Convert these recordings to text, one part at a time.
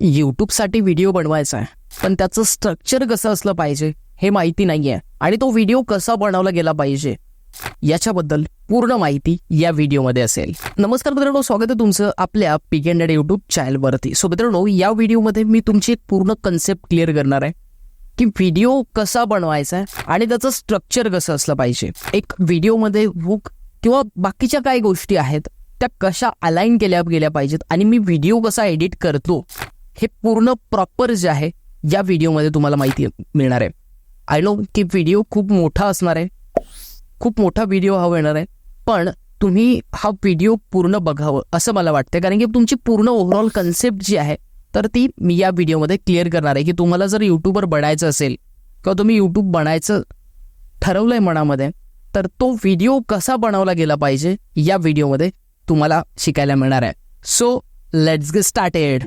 यूट्यूबसाठी video बनवायचा आहे. पण त्याचं स्ट्रक्चर कसं असलं पाहिजे हे माहिती नाही आहे आणि तो व्हिडिओ कसा बनवला गेला पाहिजे याच्याबद्दल पूर्ण माहिती या व्हिडिओमध्ये असेल. नमस्कार मित्रांनो स्वागत आहे तुमचं आपल्या पिक अँड युट्यूब चॅनलवरती सो मित्रांनो या व्हिडिओमध्ये मी तुमची एक पूर्ण कन्सेप्ट क्लिअर करणार आहे की व्हिडिओ कसा बनवायचा आहे आणि त्याचं स्ट्रक्चर कसं असलं पाहिजे. एक व्हिडिओमध्ये हुक किंवा बाकीच्या काही गोष्टी आहेत त्या कशा अलाइन केल्या गेल्या पाहिजेत आणि मी व्हिडिओ कसा एडिट करतो हे पूर्ण प्रॉपर जे आहे या व्हिडिओमध्ये तुम्हाला माहिती मिळणार आहे. आय नो की व्हिडिओ खूप मोठा असणार आहे. खूप मोठा व्हिडिओ हा येणार आहे. पण तुम्ही हा व्हिडिओ पूर्ण बघावं असं मला वाटतं कारण की तुमची पूर्ण ओव्हरऑल कन्सेप्ट जी आहे तर ती मी या व्हिडिओमध्ये क्लिअर करणार आहे की तुम्हाला जर यूट्यूबर बनायचं असेल किंवा तुम्ही यूट्यूब बनायचं ठरवलंय मनामध्ये तर तो व्हिडिओ कसा बनवला गेला पाहिजे या व्हिडिओमध्ये तुम्हाला शिकायला मिळणार आहे. So let's get started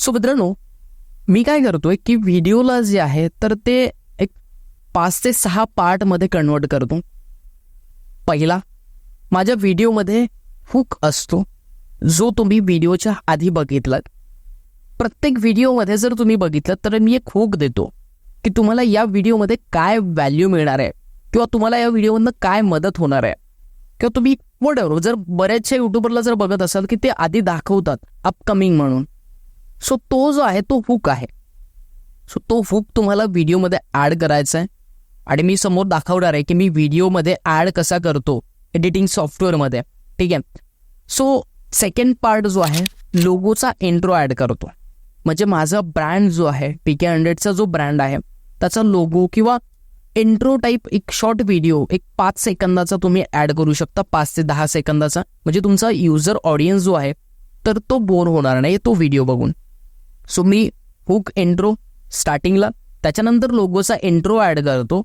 so मित्रांनो मी काय करतोय की व्हिडिओला जे आहे तर ते एक पाच ते सहा पार्टमध्ये कन्वर्ट करतो. पहिला माझ्या व्हिडिओमध्ये हुक असतो जो तुम्ही व्हिडिओच्या आधी बघितलात. प्रत्येक व्हिडिओमध्ये जर तुम्ही बघितलं तर मी एक हुक देतो की तुम्हाला या व्हिडिओमध्ये काय व्हॅल्यू मिळणार आहे किंवा तुम्हाला या व्हिडिओमधनं काय मदत होणार आहे. किंवा तुम्ही वॉट जर बऱ्याचशा युट्यूबरला जर बघत असाल की ते आधी दाखवतात अपकमिंग म्हणून सो तो जो आहे तो हुक आहे. सो तो हुक तुम्हाला व्हिडिओमध्ये ॲड करायचा आहे आणि मी समोर दाखवणार आहे की मी व्हिडिओमध्ये ॲड कसा करतो एडिटिंग सॉफ्टवेअरमध्ये ठीक आहे? सो सेकंड पार्ट जो आहे लोगोचा एंट्रो ॲड करतो. म्हणजे माझा ब्रँड जो आहे पी के हंड्रेडचा जो ब्रँड आहे त्याचा लोगो किंवा एंट्रो टाईप एक शॉर्ट व्हिडिओ एक पाच सेकंदाचा तुम्ही ॲड करू शकता पाच ते दहा सेकंदाचा. म्हणजे तुमचा युजर ऑडियन्स जो आहे तर तो बोर होणार नाही तो व्हिडिओ बघून. सो मी हुक एंट्रो स्टार्टिंगला त्याच्यानंतर लोगोचा एंट्रो ॲड करतो.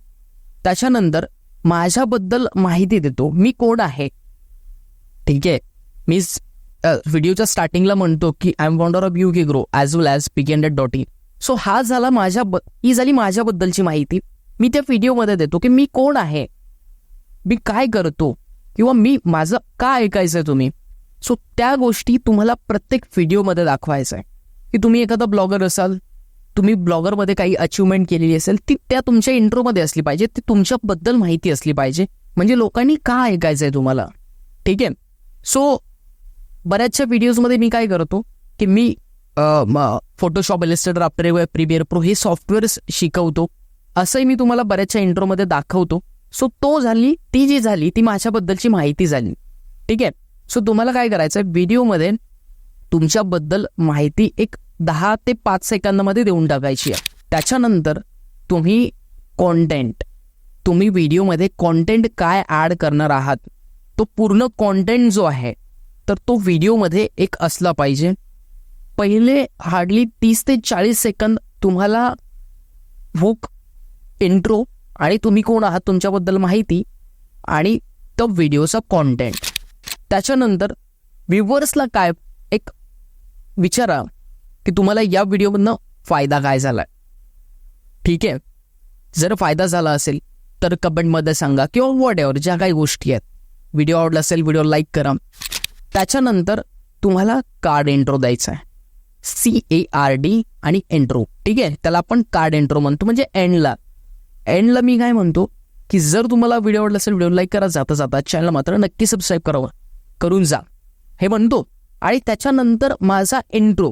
त्याच्यानंतर माझ्याबद्दल माहिती देतो. मी कोण आहे? ठीक आहे? मी व्हिडिओच्या स्टार्टिंगला म्हणतो की I am wonder of U K grow as well as P hundred dot in so हा झाला माझ्या ब ही झाली माझ्याबद्दलची माहिती. मी त्या व्हिडिओमध्ये देतो की मी कोण आहे? मी काय करतो? किंवा मी माझं का ऐकायचं आहे तुम्ही? सो त्या गोष्टी तुम्हाला प्रत्येक व्हिडिओमध्ये दाखवायचं आहे की तुम्ही एखादा ब्लॉगर असाल तुम्ही ब्लॉगरमध्ये काही अचिव्हमेंट केलेली असेल ती त्या तुमच्या इंट्रोमध्ये असली पाहिजे ती तुमच्याबद्दल माहिती असली पाहिजे. म्हणजे लोकांनी का ऐकायचं आहे तुम्हाला? ठीक आहे? सो बऱ्याचशा व्हिडिओजमध्ये मी काय करतो की मी Photoshop Illustrator After Premiere Pro हे सॉफ्टवेअर्स शिकवतो. असंही मी तुम्हाला बऱ्याचशा इंट्रोमध्ये दाखवतो. सो तो झाली ती जी झाली ती माझ्याबद्दलची माहिती झाली. ठीक आहे? सो तुम्हाला काय करायचं आहे व्हिडिओमध्ये तुमच्याबद्दल माहिती एक दहा ते पाच सेकंदामध्ये देऊन टाकायची आहे. त्याच्यानंतर तुम्ही कॉन्टेंट तुम्ही व्हिडिओमध्ये कॉन्टेंट काय ॲड करणार आहात तो पूर्ण कॉन्टेंट जो आहे तर तो व्हिडिओमध्ये एक असला पाहिजे. पहिले हार्डली तीस ते चाळीस सेकंद तुम्हाला हुक इंट्रो आणि तुम्ही कोण आहात तुमच्याबद्दल माहिती आणि तो व्हिडिओचा कॉन्टेंट त्याच्यानंतर व्ह्युअर्सला काय एक विचारा की तुम्हाला या व्हिडिओमधनं फायदा काय झाला ठीक आहे? जर फायदा झाला असेल तर कमेंटमध्ये सांगा किंवा वॉट एव्हर ज्या काही गोष्टी आहेत. व्हिडिओ आवडला असेल व्हिडिओ लाईक करा. त्याच्यानंतर तुम्हाला कार्ड एंट्रो द्यायचा आहे. सी ए आर डी आणि एंट्रो. ठीक आहे? त्याला आपण कार्ड एंट्रो म्हणतो म्हणजे एंडला. एंडला मी काय म्हणतो की जर तुम्हाला व्हिडिओ आवडला असेल व्हिडिओ लाईक करा जाता जाता चॅनल मात्र नक्की सबस्क्राईब करावं. करून जा. हे म्हणतो आणि त्याच्यानंतर माझा एंट्रो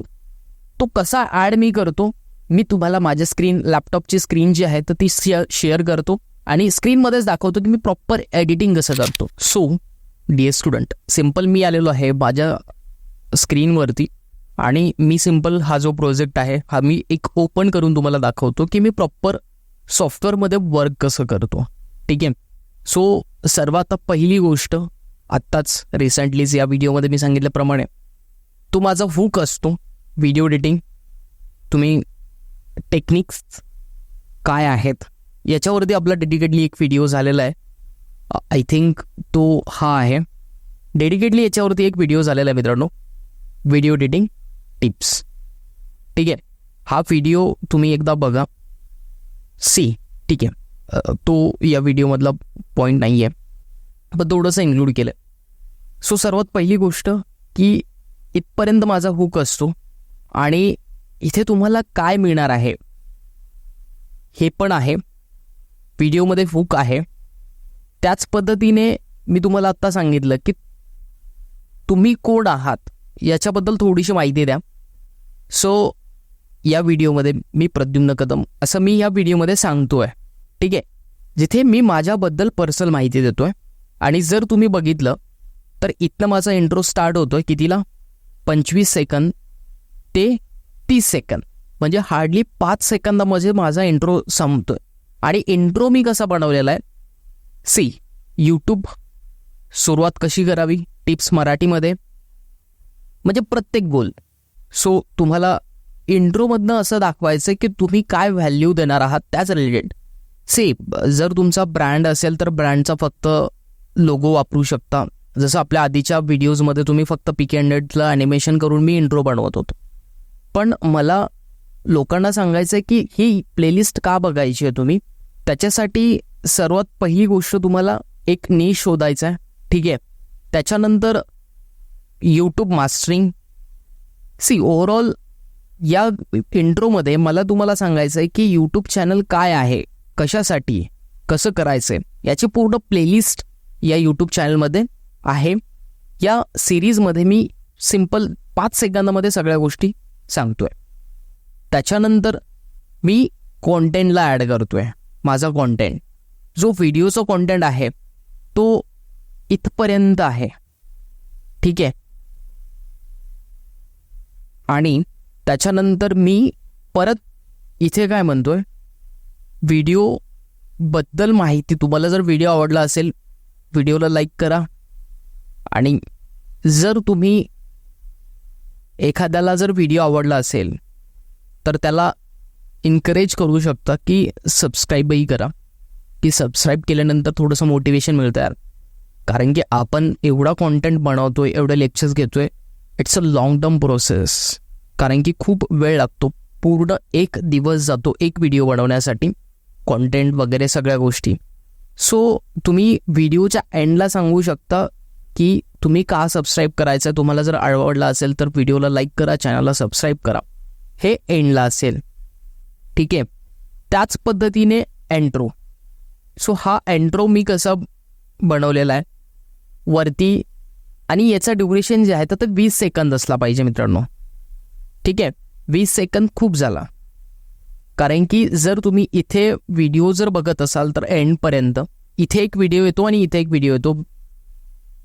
तो कसा ॲड मी करतो? मी तुम्हाला माझ्या स्क्रीन लॅपटॉपची स्क्रीन जी आहे तर ती शेअर करतो आणि स्क्रीनमध्येच दाखवतो की मी प्रॉपर एडिटिंग कसं करतो. So D S student simple मी आलेलो आहे माझ्या स्क्रीनवरती आणि मी सिंपल हा जो प्रोजेक्ट आहे हा मी एक ओपन करून तुम्हाला दाखवतो की मी प्रॉपर सॉफ्टवेअरमध्ये वर्क कसं करतो. ठीक आहे? सो सर्वात पहिली गोष्ट आत्ताच रिसेंटलीच या व्हिडिओमध्ये मी सांगितल्याप्रमाणे तो माझा हुक असतो. व्हिडिओ एडिटिंग तुम्ही टेक्निक्स काय आहेत? याच्यावरती आपला डेडिकेटली एक व्हिडिओ झालेला आहे. आय थिंक तो हा आहे. डेडिकेटली याच्यावरती एक व्हिडिओ झालेला आहे मित्रांनो. व्हिडिओ एडिटिंग टिप्स ठीक आहे? हा व्हिडिओ तुम्ही एकदा बघा. सी ठीक आहे. तो या व्हिडिओमधला पॉईंट नाही आहे पण थोडंसं इन्क्लूड केलं. सो सर्वात पहिली गोष्ट की इथपर्यंत माझा हुक असतो. आणि इथे तुम्हाला काय मिळणार आहे? हे पण आहे. व्हिडिओमध्ये हुक आहे. त्याच पद्धतीने मी तुम्हाला आत्ता सांगितलं की तुम्ही कोण आहात याच्याबद्दल थोडीशी माहिती द्या. सो या व्हिडिओमध्ये मी प्रद्युम्न कदम असं मी या व्हिडिओमध्ये सांगतो आहे ठीक आहे? जिथे मी माझ्याबद्दल पर्सनल माहिती देतो आहे आणि जर तुम्ही बघितलं तर इथनं माझा इंट्रो स्टार्ट होतो आहे कितीला? पंचवीस सेकंद ते तीस सेकंद. म्हणजे हार्डली पाच सेकंदामध्ये माझा इंट्रो संपतोय. आणि इंट्रो मी कसा बनवलेला आहे? सी यूट्यूब सुरुवात कशी करावी? टिप्स मराठीमध्ये. म्हणजे प्रत्येक गोल सो तुम्हाला इंट्रोमधनं असं दाखवायचं की तुम्ही काय व्हॅल्यू देणार आहात त्याच रिलेटेड से जर तुमचा ब्रँड असेल तर ब्रँडचा फक्त लोगो वापरू शकता. जसं आपल्या आधीच्या व्हिडिओजमध्ये तुम्ही फक्त पिक अँडेडला ॲनिमेशन करून मी इंट्रो बनवत होतो. पण मला लोकांना सांगायचं आहे की ही प्लेलिस्ट का बघायची आहे तुम्ही? त्याच्यासाठी सर्वात पहिली गोष्ट तुम्हाला एक नी शोधायचा आहे. ठीक आहे? त्याच्यानंतर यूट्यूब मास्टरिंग सी ओव्हरऑल या इंट्रोमध्ये मला तुम्हाला सांगायचं आहे की यूट्यूब चॅनल काय आहे? कशासाठी? कसं करायचं आहे याची पूर्ण प्लेलिस्ट या यूट्यूब चॅनलमध्ये आहे. या सिरीजमध्ये मी सिंपल पाच सेकंदामध्ये सगळ्या गोष्टी सांगतोय. त्याच्यानंतर मी कॉन्टेंटला ॲड करतोय. माझा कॉन्टेंट जो व्हिडिओचा कॉन्टेंट आहे तो इथपर्यंत आहे. ठीक आहे? आणि त्याच्यानंतर मी परत इथे काय म्हणतोय? व्हिडिओ बद्दल माहिती. तुम्हाला जर व्हिडिओ आवडला असेल व्हिडिओला लाईक करा. आणि जर तुम्ही एखाद्याला जर व्हिडिओ आवडला असेल तर त्याला इन्करेज करू शकता की सबस्क्राईबही करा. की सबस्क्राईब केल्यानंतर थोडंसं मोटिवेशन मिळतं यार. कारण की आपण एवढा कॉन्टेंट बनवतोय एवढे लेक्चर्स घेतोय it's a long term process कारण की खूप वेळ लागतो. पूर्ण एक दिवस जातो एक व्हिडिओ बनवण्यासाठी कॉन्टेंट वगैरे सगळ्या गोष्टी. सो तुम्ही व्हिडिओच्या एंडला सांगू शकता की तुम्ही का सबस्क्राईब करायचं? आहे तुम्हाला जर आवडला असेल तर व्हिडिओला लाईक करा चॅनलला सबस्क्राईब करा. हे एंडला असेल. ठीक आहे? त्याच पद्धतीने एंट्रो सो हा एंट्रो मी कसा बनवलेला आहे? वरती आणि याचा ड्युरेशन जे आहे तर ते वीस सेकंद असला पाहिजे मित्रांनो. ठीक आहे? वीस सेकंद खूप झाला. कारण की जर तुम्ही इथे व्हिडिओ जर बघत असाल तर एंडपर्यंत इथे एक व्हिडिओ येतो आणि इथे एक व्हिडिओ येतो.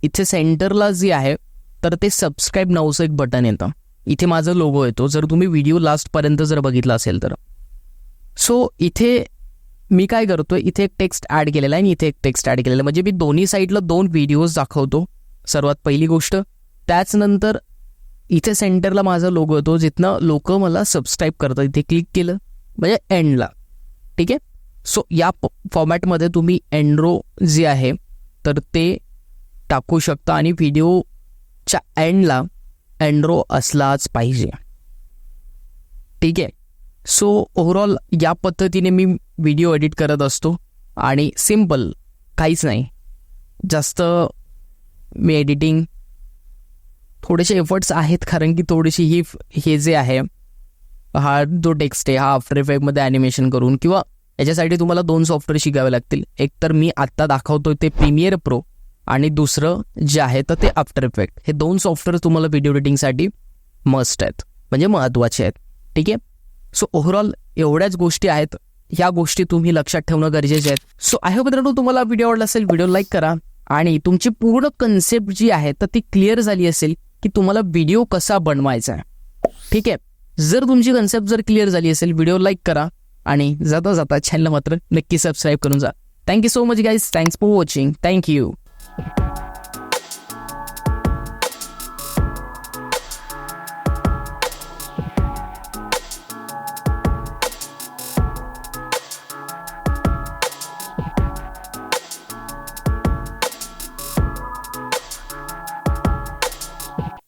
इथे सेंटरला जे आहे तर ते सबस्क्राईब नावचं एक बटन येतं. इथे माझा लोगो येतो. जर तुम्ही व्हिडिओ लास्टपर्यंत जर बघितला असेल तर. सो इथे मी काय करतो इथे एक टेक्स्ट ॲड केलेला आहे आणि इथे एक टेक्स्ट ॲड केलेला आहे. म्हणजे मी दोन्ही साईडला दोन व्हिडिओज दाखवतो. सर्वात पहिली गोष्ट त्याचनंतर इथे सेंटरला माझा लोगो येतो जिथनं लोक मला सबस्क्राईब करतात. इथे क्लिक केलं म्हणजे एंडला ठीक आहे? सो या फॉर्मॅटमध्ये तुम्ही एंड्रो जे आहे तर ते टाकू शकता आणि व्हिडिओच्या एंडला अँड्रो असलाच पाहिजे. ठीक आहे? सो ओव्हरऑल या पद्धतीने मी व्हिडिओ एडिट करत असतो आणि सिंपल काहीच नाही. जास्त मी एडिटिंग थोडेसे एफर्ट्स आहेत कारण की थोडीशी ही हे जे आहे हा जो टेक्स्ट आहे हा आफ्टर इफेक्टमध्ये ॲनिमेशन करून किंवा याच्यासाठी तुम्हाला दोन सॉफ्टवेअर शिकावे लागतील. एक तर मी आत्ता दाखवतोय ते प्रीमियर प्रो आणि दुसरं जे आहे तर ते आफ्टर इफेक्ट हे दोन सॉफ्टवेअर तुम्हाला व्हिडिओ एडिटिंगसाठी मस्ट आहेत. म्हणजे महत्त्वाचे आहेत. ठीक आहे? सो ओव्हरऑल एवढ्याच गोष्टी आहेत. ह्या गोष्टी तुम्ही लक्षात ठेवणं गरजेचे आहेत सो आय होप मित्रांनो तुम्हाला व्हिडिओ आवडला असेल व्हिडिओ लाईक करा. आणि तुमची पूर्ण कन्सेप्ट जी आहे तर ती क्लिअर झाली असेल की तुम्हाला व्हिडिओ कसा बनवायचा आहे. ठीक आहे? जर तुमची कन्सेप्ट जर क्लिअर झाली असेल व्हिडिओ लाईक करा. आणि जाता जाता चॅनल मात्र नक्की सबस्क्राईब करून जा. Thank you so much guys thanks for watching thank you Thank you.